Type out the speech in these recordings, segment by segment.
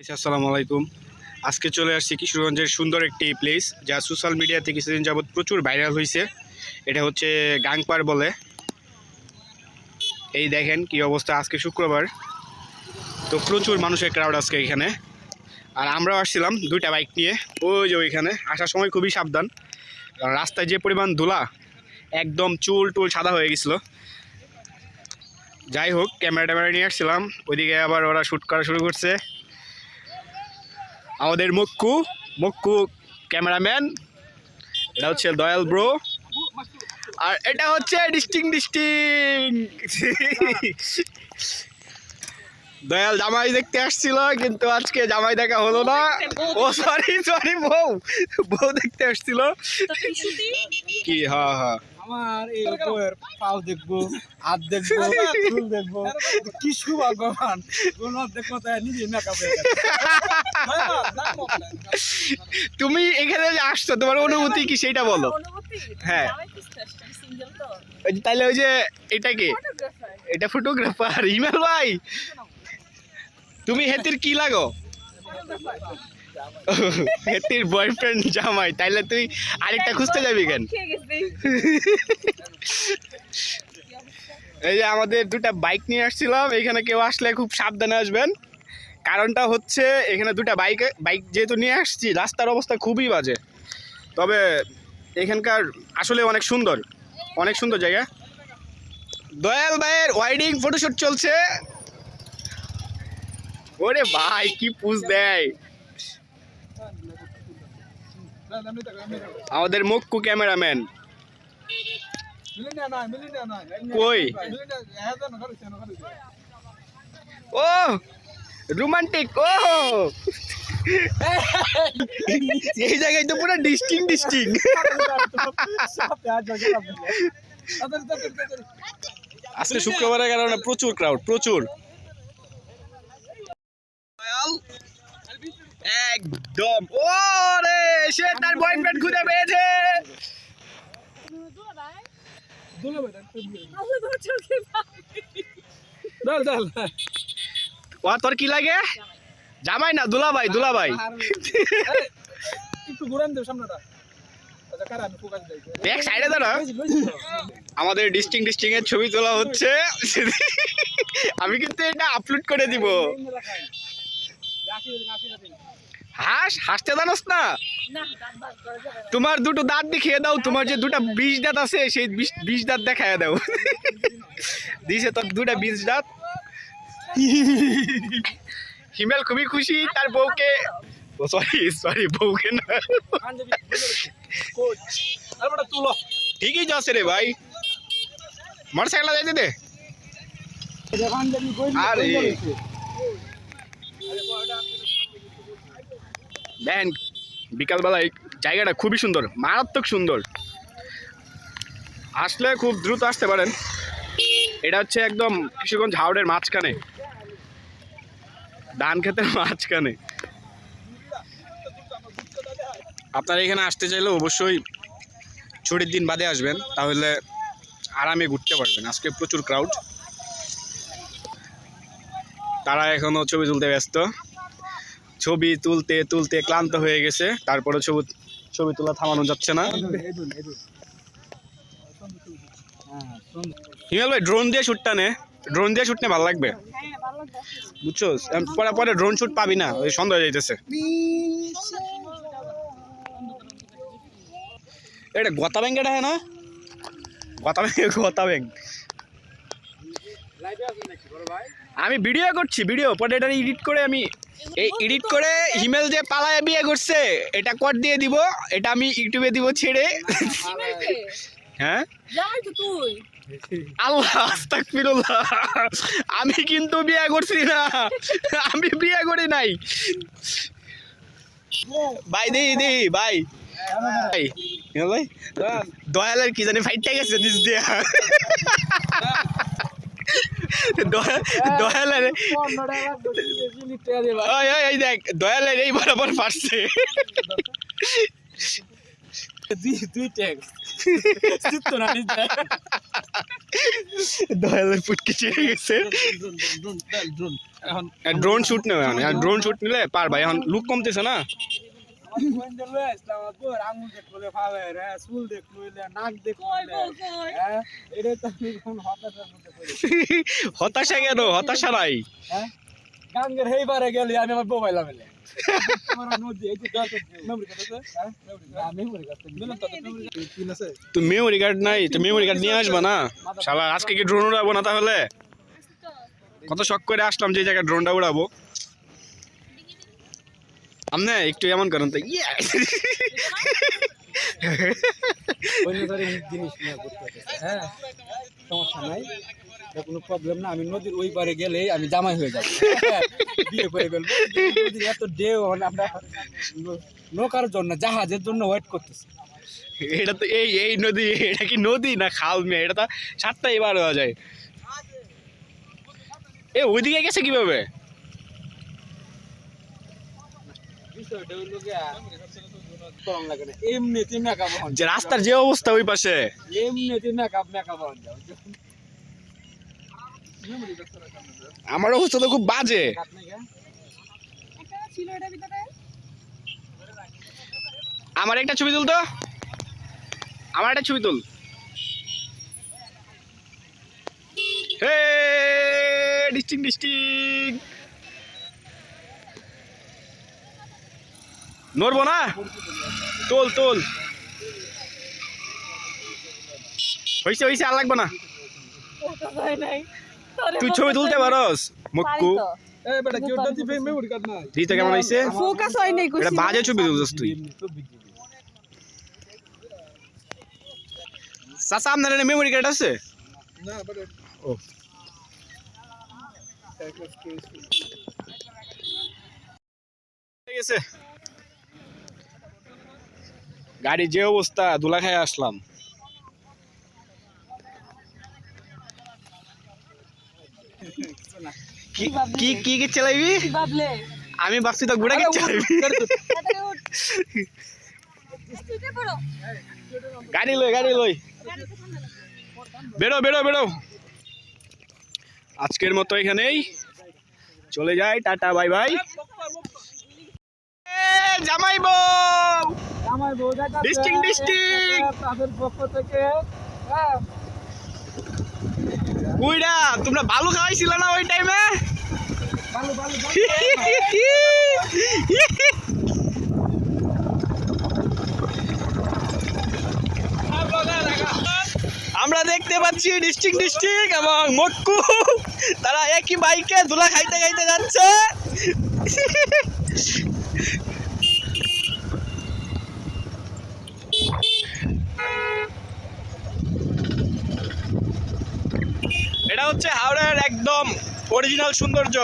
আসসালামু আলাইকুম। আজকে চলে আসছি কিশোরগঞ্জের সুন্দর একটি প্লেস যা সোশ্যাল মিডিয়াতে কিছুদিন যাবৎ প্রচুর ভাইরাল হয়েছে এটা হচ্ছে গাংপার বলে। এই দেখেন কি অবস্থা আজকে শুক্রবার। তো প্রচুর মানুষের ক্রাউড আজকে এখানে। আর আমরাও আসছিলাম দুইটা বাইক নিয়ে। ওই যে ওইখানে। আসার সময় খুবই সাবধান। কারণ রাস্তায় যে পরিমাণ ধুলা, একদম চুল টুল সাদা হয়ে গেছিল। যাই হোক ক্যামেরা ট্যামেরা নিয়ে আসছিলাম। ওইদিকে আবার ওরা শ্যুট করা শুরু করছে। আমাদের মক্কু মক্কু ক্যামেরাম্যান। এটা হচ্ছে দয়াল ব্রো। আর এটা হচ্ছে ডিস্টিং ডিস্টিং। দয়াল জামাই দেখতে আসছিল কিন্তু আজকে জামাই দেখা হলো না। ও সরি সরি বউ। বউ দেখতে আসছিল। কি হ্যাঁ হ্যাঁ আমার এই বউয়ের পাও দেখব হাত দেখব চুল দেখব। কি সুভাগ্যবান। কোন দেখব তাই নিজে মেকআপ তুমি এখানে যে আসছো তোমার অনুভূতি কি সেটা বলো। হ্যাঁ। ওই যে- তাহলে ওই যে এটা কি? এটা ফটোগ্রাফার ইমেল ভাই। তুমি হেতির কি লাগো? হেতির বয়ফ্রেন্ড জামাই তাইলে তুই আরেকটা খুঁজতে যাবি কেন? এই যে আমাদের দুটা বাইক নিয়ে আসছিলাম এখানে কেউ আসলে খুব সাবধানে আসবেন। কারণটা হচ্ছে এখানে দুটা বাইক বাইক যেহেতু নিয়ে আসছি রাস্তার অবস্থা খুবই বাজে। তবে এখানকার আসলে অনেক সুন্দর অনেক সুন্দর জায়গা। দয়াল ভাইয়ের ওয়াইডিং ফটোশ্যুট চলছে। ওরে ভাই কি পুজ দেয়। আমাদের মুক্কু ক্যামেরাম্যান। কই? ও রোমান্টিক ও। এই জায়গায় তো পুরো ডিস্টিং ডিস্টিং আজকে শুক্রবারের কারণে প্রচুর ক্রাউড প্রচুর। একদম ও রে সে তার বয়ফ্রেন্ড খুঁজে পেয়েছে। ও তোর কি লাগে? জামাই না দুলাভাই দুলাভাই। একটু ঘুরান দেব সামনেটা। আচ্ছা কারা? আমি ফোকাস দেই এক সাইডে দাঁড়া। আমাদের ডিস্টিং ডিস্টিং এর ছবি তোলা হচ্ছে। আমি কিন্তু এটা আপলোড করে দিব। হাস হাসতে জানোস না? তোমার দুটো দাঁত দেখিয়ে দাও, তোমার যে দুটো বিষ দাঁত আছে, সেই বিষ বিষ দাঁত দেখায় দাও। দিছে তোর দুটা বিষ দাঁত। হিমেল খুবই খুশি, তার বউকে সরি সরি বউকে না। তারপরে তুলো ঠিকই যাচ্ছে রে ভাই। মোটর সাইকেল যাইতে দে। আরে। দেখেন বিকালবেলায় জায়গাটা খুবই সুন্দর, মারাত্মক সুন্দর। আসলে খুব দ্রুত আসতে পারেন। এটা হচ্ছে একদম কিশোরগঞ্জ হাওড়ের মাঝখানে। ধান ক্ষেতের মাঝখানে। আপনারা এখানে আসতে চাইলে অবশ্যই ছুটির দিন বাদে আসবেন, তাহলে আরামে ঘুরতে পারবেন। আজকে প্রচুর ক্রাউড তারা এখনও ছবি তুলতে ব্যস্ত। ছবি তুলতে তুলতে ক্লান্ত হয়ে গেছে। তারপরে ছবি ছবি তোলা থামানো যাচ্ছে না। হিমেল ভাই ড্রোন দিয়ে শ্যুটটা নে। ড্রোন দিয়ে শ্যুট ভালো লাগবে? বুঝছ পরে পরে ড্রোন শ্যুট পাবি না, ওই সন্দেহ যাইতেছে। এটা গতা ব্যাংক এটা হ্যাঁ না? গতা ব্যাংক গতা ব্যাংক। আমি ভিডিও করছি, ভিডিও। পরে এটা এডিট করে আমি এই এডিট করে হিমেল যে পালায় বিয়ে করছে, এটা কর দিয়ে দিব, এটা আমি ইউটিউবে দিব ছেড়ে। হ্যাঁ? আল্লাহ আমি কিন্তু বিয়ে করছি না। আমি বিয়ে করি নাই। ভাই দি দি ভাই। ভাই দয়ালের কি জানি ফাইটটা গেছে নিজ দয়া- দয়ালের ওই ওই এই দেখ দয়ালের এই বরাবর পারছে। দুই দুই ট্যাগ চিত্ত না দয়ালের পুটকি চেয়ে গেছে। ড্রোন ড্রোন ড্রোন ড্রোন এখন ড্রোন শুট নেবে এখন ড্রোন শুট নিলে পার ভাই এখন লুক কমতেছে না? হতাশা কেন? হতাশা নাই। হ্যাঁ? গাঙ্গের হেইবারে গেলে আমি আমার কার্ড আছে হ্যাঁ? তো মেমোরি কার্ড নাই তো মেমোরি কার্ড নিয়ে আসবা না? শালা আজকে কি ড্রোন উড়াবো না তাহলে? কত শখ করে আসলাম যে জায়গায় ড্রোনটা উড়াবো। আমনে একটু এমন করেন তো ইয়ে হ্যাঁ? সমস্যা নাই কোনো প্রবলেম না। আমি নদীর ওই পারে গেলে আমি জামাই হয়ে যাব। বিয়ে করে ফেলব। নদীর এত ঢেউ মানে আমরা নৌকার জন্য জাহাজের জন্য ওয়েট করতেছি। এটা তো এই এই নদী এটা কি নদী না খাল মেয়ে? এটা তো সাতটা এবার হওয়া যায়। এ ওইদিকে গেছে কীভাবে? রাস্তার যে অবস্থা ওই পাশে। আমার অবস্থা তো খুব বাজে? আমার একটা ছবি তুল তো আমার একটা ছবি তুল। হে, ডিস্টিং ডিস্টিং। নড়বো না? তোল তোল। হয়েছে হয়েছে আর লাগবে না। তুই ছবি তুলতে পারস মক্কু। কেমন হয়েছে ফোকাস হয় নাই এটা বাজে ছবি তুলছিস তুই। চাচা আপনার মেমোরি কার্ড আছে? না ও। ঠিক গাড়ির যে অবস্থা দুলা খাই আসলাম। কি কি কি চালাইবি? আমি ভাবছি তো ঘোড়া কি চালাইবি। গাড়ি লই গাড়ি লই। বেরো বেরো বেরো। আজকের মতো এখানেই। চলে যাই টাটা বাই বাই। জামাই বউ আমার বউ দেখা Distinct, distinct. তাদের পক্ষ থেকে হ্যাঁ। কুইডা তোমরা ভালো খাওয়াইছিল না ওই টাইমে ভালো ভালো। আমরা দেখতে পাচ্ছি ডিস্ট্রিক্ট ডিস্ট্রিক্ট এবং মক্কু। তারা একই বাইকে ধুলা খাইতে খাইতে যাচ্ছে। এটা হচ্ছে হাওড়ার একদম অরিজিনাল সৌন্দর্য।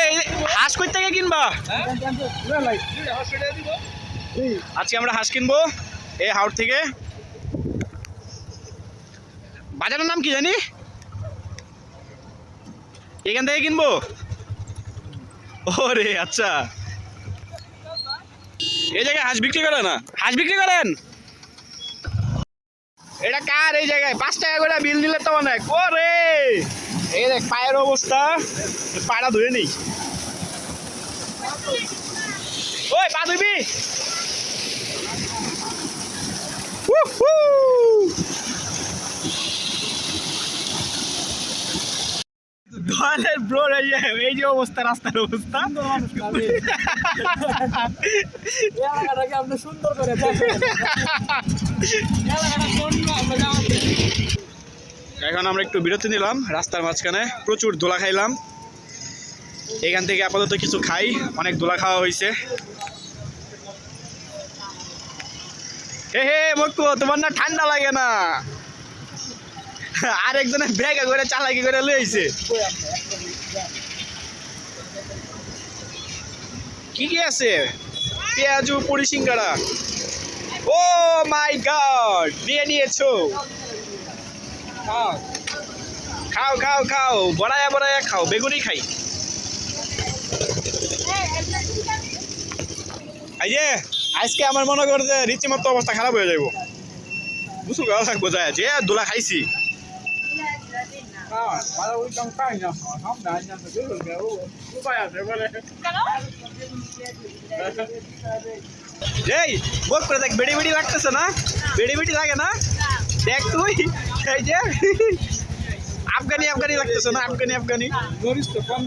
এই, হাঁস কই থেকে কিনবা? আজকে আমরা হাঁস কিনবো এই হাওড় থেকে। বাজারের নাম কি জানি? এখান থেকে কিনবো? ওরে আচ্ছা। এই জায়গায় হাঁস বিক্রি করে না হাঁস বিক্রি করেন? এটা কার এই জায়গায়? পাঁচ টাকা করে বিল দিলে তো অনেক। ওরে! এই দেখ, পায়ের অবস্থা। পাড়া ধুয়ে নেই। ওই, পা ধুবি! ব্রোর এই যে এই যে অবস্থা রাস্তার অবস্থা। সুন্দর করে। এখন আমরা একটু বিরতি নিলাম রাস্তার মাঝখানে প্রচুর দোলা খাইলাম। এখান থেকে আপাতত কিছু খাই অনেক দোলা খাওয়া হয়েছে হে হে মক্কু তোমার না ঠান্ডা লাগে না। আরেকজনের ব্রেক করে চালাকি করে লইছে কই আপনি? কি কি আছে? পেঁয়াজু, পুরি সিঙ্গারা ও মাই গড নিয়ে নিয়েছো। খাও। খাও খাও বড়ায়া বড়ায়া খাও বেগুনি খাই। এই যে, আজকে আমার মনে করে যে রীতিমতো অবস্থা খারাপ হয়ে যাব বুঝু গেল থাকব যায় যে দোলা খাইছি। এই বোধ করে দেখ, বেড়ি বেড়ি লাগতেছে না? বেড়ি বেড়ি লাগে না? দেখ তুই, এই যে, আফগানি আফগানি লাগতেছে না, আফগানি আফগানি। মরিচ কম